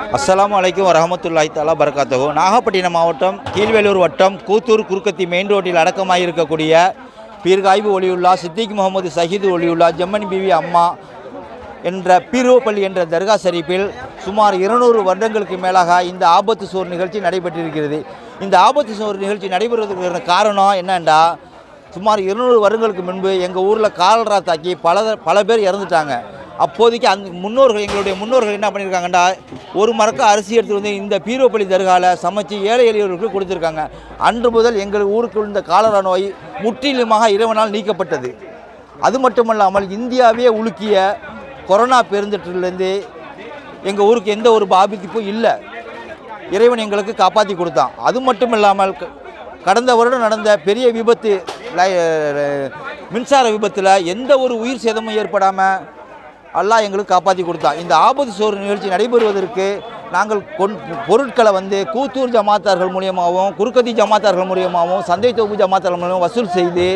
அஸ்லாம் வலைக்கும் வரஹமத்துல்லாஹி தாலா பரகாத்தகோ நாகப்பட்டினம் மாவட்டம் கீழ்வேலூர் வட்டம் கூத்தூர் குறுக்கத்தி மெயின் ரோட்டில் அடக்கமாக இருக்கக்கூடிய பீர்காய்வு ஒளியுல்லா சித்திக் முகமது சஹீது ஒளியுல்லா ஜம்மன் பிவி அம்மா என்ற பீரோப்பள்ளி என்ற தர்கா ஷரீஃபில் சுமார் இருநூறு வருடங்களுக்கு மேலாக இந்த ஆபத்து சோர் நிகழ்ச்சி நடைபெற்றிருக்கிறது. இந்த ஆபத்து சோர் நிகழ்ச்சி நடைபெறுவதற்கு காரணம் என்னென்னா சுமார் இருநூறு வருடங்களுக்கு முன்பு எங்கள் ஊரில் காலரா தாக்கி பல பல பேர் இறந்துட்டாங்க. அப்போதைக்கு அந்த முன்னோர்கள் எங்களுடைய முன்னோர்கள் என்ன பண்ணியிருக்காங்கன்னா ஒரு மரக்கு அரிசி எடுத்து வந்து இந்த பீரோப்பள்ளி தர்காவில் சமைச்சு ஏழை எளியவர்களுக்கு கொடுத்துருக்காங்க. அன்று முதல் எங்கள் ஊருக்கு இருந்த காலரா நோய் முற்றிலுமாக இறைவனால் நீக்கப்பட்டது. அது மட்டுமல்லாமல் இந்தியாவே உலுக்கிய கொரோனா பெருந்தொற்றிலிருந்து எங்கள் ஊருக்கு எந்த ஒரு பாதிப்பும் இல்லை. இறைவன் எங்களுக்கு காப்பாற்றி கொடுத்தான். அது மட்டும் இல்லாமல் கடந்த வருடம் நடந்த பெரிய விபத்து மின்சார விபத்தில் எந்த ஒரு உயிர் சேதமும் ஏற்படாமல் அல்லாஹ் எங்களுக்கு காப்பாற்றி கொடுத்தான் இந்த ஆபத்து சோறு நிகழ்ச்சி நடைபெறுவதற்கு நாங்கள் கொண் பொருட்களை வந்து கூத்தூர் ஜமாத்தார்கள் மூலியமாகவும் குறுக்கத்தி ஜமாத்தார்கள் மூலியமாகவும் சந்தை தொகுப்பு ஜமாத்தார்கள் மூலியமாக வசூல் செய்து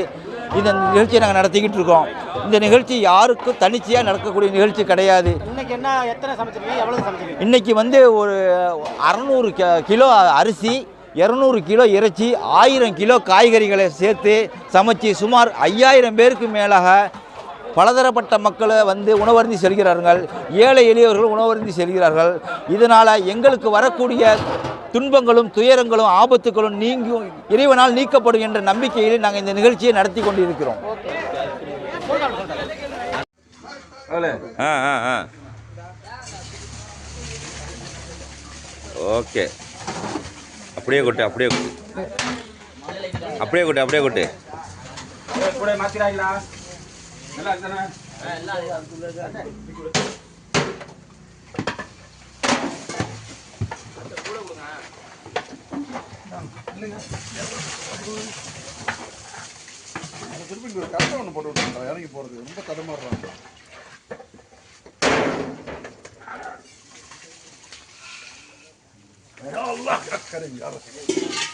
இந்த நிகழ்ச்சியை நாங்கள் நடத்திக்கிட்டு இருக்கோம். இந்த நிகழ்ச்சி யாருக்கும் தனிச்சையாக நடக்கக்கூடிய நிகழ்ச்சி கிடையாது. இன்னைக்கு என்ன எத்தனை சமைச்சிருக்கீங்க எவ்வளவு சமைச்சிருக்கீங்க? இன்னைக்கு வந்து ஒரு அறநூறு கிலோ அரிசி இரநூறு கிலோ இறைச்சி ஆயிரம் கிலோ காய்கறிகளை சேர்த்து சமைச்சு சுமார் ஐயாயிரம் பேருக்கு மேலாக பலதரப்பட்ட மக்களை வந்து உணவருந்தி செல்கிறார்கள். ஏழை எளியவர்கள் உணவருந்தி செல்கிறார்கள். இதனால் எங்களுக்கு வரக்கூடிய துன்பங்களும் துயரங்களும் ஆபத்துகளும் நீங்கும் இறைவனால் நீக்கப்படும் என்ற நம்பிக்கையில் நாங்கள் இந்த நிகழ்ச்சியை நடத்தி கொண்டிருக்கிறோம். ஆ ஆ ஆ. ஓகே. அப்படியே கொட்டு அப்படியே கொட்டு. அப்படியே கொட்டு அப்படியே கொட்டு. திருப்பி இங்க ஒரு கட்டை ஒன்று போட்டு விட்டுருக்கோம் இறங்கி போகிறது ரொம்ப தடுமாறுறாங்க Allah கரைங்க யாரும்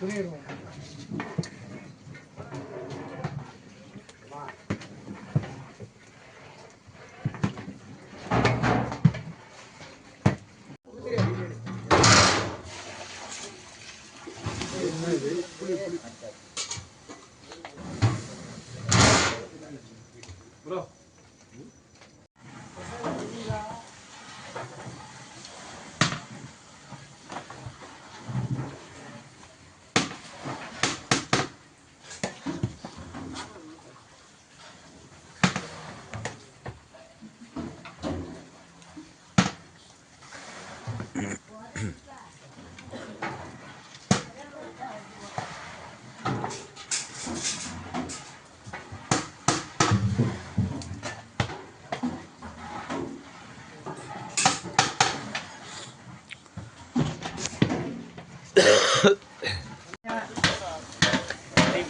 துணி இருக்கும்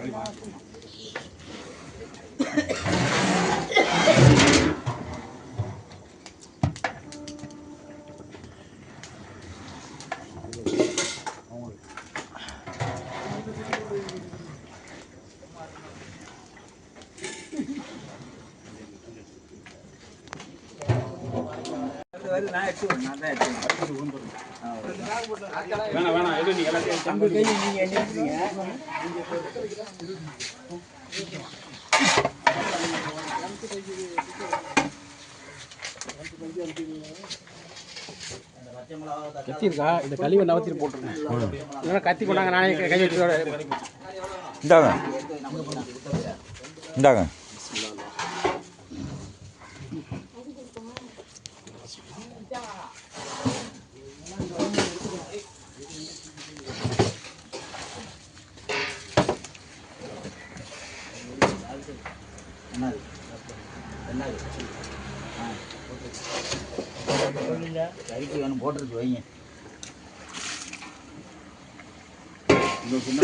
不知 கத்தி இருக்கா இந்த கழிவை நவத்திட்டு போட்டுருங்க கத்தி கொண்டாங்க நானே கை வச்சு இந்தாங்க. இந்தாங்க. கைக்கு வேணும் போட்டுருக்கு வைங்க. இன்னும் சின்ன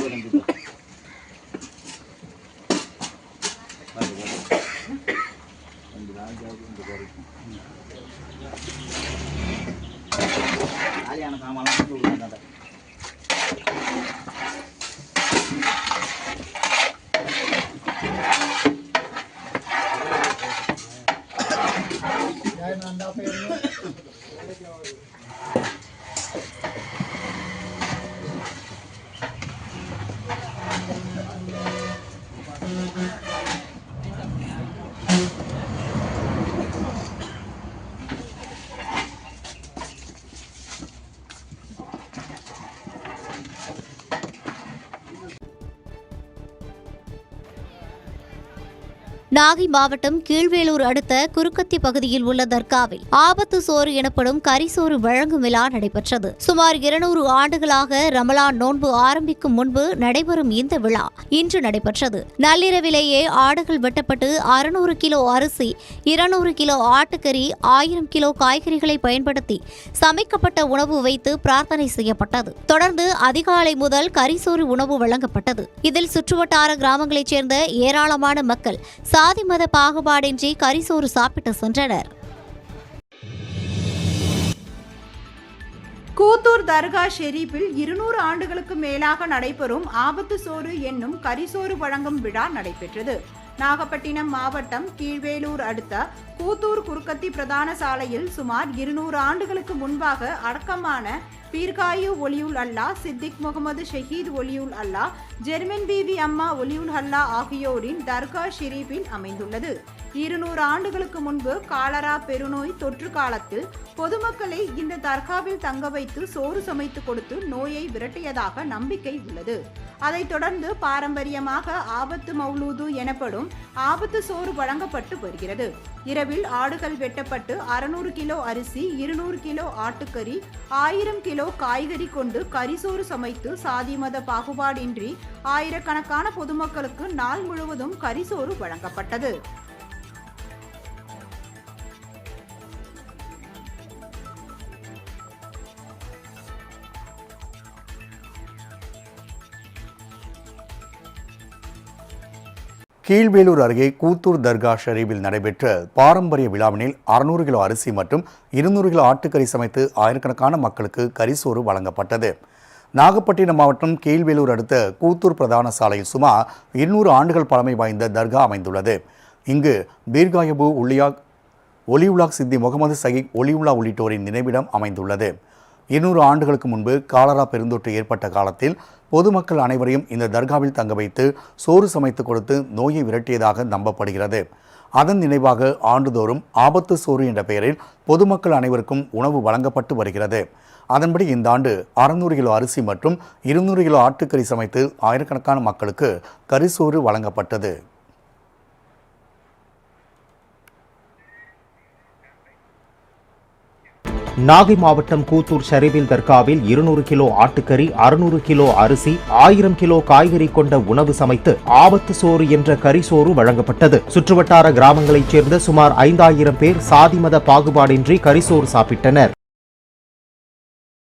நாகை மாவட்டம் கீழ்வேலூர் அடுத்த குறுக்கத்தி பகுதியில் உள்ள தர்காவில் ஆபத்து சோறு எனப்படும் கரிசோறு வழங்கும் விழா நடைபெற்றது. சுமார் இருநூறு ஆண்டுகளாக ரமலான் நோன்பு ஆரம்பிக்கும் முன்பு நடைபெறும் இந்த விழா இன்று நடைபெற்றது. நள்ளிரவிலேயே ஆடுகள் வெட்டப்பட்டு அறுநூறு கிலோ அரிசி இருநூறு கிலோ ஆட்டுக்கறி ஆயிரம் கிலோ காய்கறிகளை பயன்படுத்தி சமைக்கப்பட்ட உணவு வைத்து பிரார்த்தனை செய்யப்பட்டது. தொடர்ந்து அதிகாலை முதல் கரிசோறு உணவு வழங்கப்பட்டது. இதில் சுற்றுவட்டார கிராமங்களைச் சேர்ந்த ஏராளமான மக்கள் சாதி மத பாகுபாடின்றி கரிசோறு சாப்பிட்டு சென்றனர். கூத்தூர் தர்கா ஷெரீப்பில் இருநூறு ஆண்டுகளுக்கு மேலாக நடைபெறும் ஆபத்து சோறு என்னும் கரிசோறு வழங்கும் விழா நடைபெற்றது. நாகப்பட்டினம் மாவட்டம் கீழ்வேலூர் அடுத்த கூத்தூர் குறுக்கத்தி பிரதான சாலையில் சுமார் இருநூறு ஆண்டுகளுக்கு முன்பாக அடக்கமான பீர்காயு ஒலியுல் அல்லா சித்திக் முகமது ஷஹீத் ஒலியுல் அல்லா ஜெர்மன் பிவி அம்மா ஒலியுல் அல்லா ஆகியோரின் தர்கா ஷெரீஃபில் அமைந்துள்ளது. இருநூறு ஆண்டுகளுக்கு முன்பு காலரா பெருநோய் தொற்று காலத்தில் பொதுமக்களை இந்த தர்காவில் தங்க வைத்து சோறு சமைத்து கொடுத்து நோயை விரட்டியதாக நம்பிக்கை உள்ளது. அதைத் தொடர்ந்து பாரம்பரியமாக ஆபத்து மௌலூது எனப்படும் ஆபத்து சோறு வழங்கப்பட்டு வருகிறது. இரவில் ஆடுகள் வெட்டப்பட்டு அறுநூறு கிலோ அரிசி இருநூறு கிலோ ஆட்டுக்கறி ஆயிரம் கிலோ காய்கறி கொண்டு கரிசோறு சமைத்து சாதி மத பாகுபாடின்றி ஆயிரக்கணக்கான பொதுமக்களுக்கு நாள் முழுவதும் கரிசோறு வழங்கப்பட்டது. கீழ்வேலூர் அருகே கூத்தூர் தர்கா ஷரீஃபில் நடைபெற்ற பாரம்பரிய விழாவினில் அறுநூறு கிலோ அரிசி மற்றும் இருநூறு கிலோ ஆட்டுக்கறி சமைத்து ஆயிரக்கணக்கான மக்களுக்கு கரிசோறு வழங்கப்பட்டது. நாகப்பட்டினம் மாவட்டம் கீழ்வேலூர் அடுத்த கூத்தூர் பிரதான சாலையில் சுமார் இருநூறு ஆண்டுகள் பழமை வாய்ந்த தர்கா அமைந்துள்ளது. இங்கு பீர்காயபு உள்ளியா ஒலிவுலாக் சித்தி முகமது சயீத் ஒலிவுலா உள்ளிட்டோரின் நினைவிடம் அமைந்துள்ளது. இருநூறு ஆண்டுகளுக்கு முன்பு காலரா பெருந்தொற்று ஏற்பட்ட காலத்தில் பொதுமக்கள் அனைவரையும் இந்த தர்காவில் தங்க வைத்து சோறு சமைத்து கொடுத்து நோயை விரட்டியதாக நம்பப்படுகிறது. அதன் நினைவாக ஆண்டுதோறும் ஆபத்து சோறு என்ற பெயரில் பொதுமக்கள் அனைவருக்கும் உணவு வழங்கப்பட்டு வருகிறது. அதன்படி இந்த ஆண்டு அறுநூறு கிலோ அரிசி மற்றும் இருநூறு கிலோ ஆட்டுக்கறி சமைத்து ஆயிரக்கணக்கான மக்களுக்கு கரிசோறு வழங்கப்பட்டது. நாகை மாவட்டம் கூத்தூர் ஷரீபில் தர்காவில் இருநூறு கிலோ ஆட்டுக்கறி அறுநூறு கிலோ அரிசி ஆயிரம் கிலோ காய்கறி கொண்ட உணவு சமைத்து ஆபத்து சோறு என்ற கரிசோறு வழங்கப்பட்டது. சுற்றுவட்டார கிராமங்களைச் சேர்ந்த சுமார் ஐந்தாயிரம் பேர் சாதி மத பாகுபாடின்றி கரிசோறு சாப்பிட்டனர்.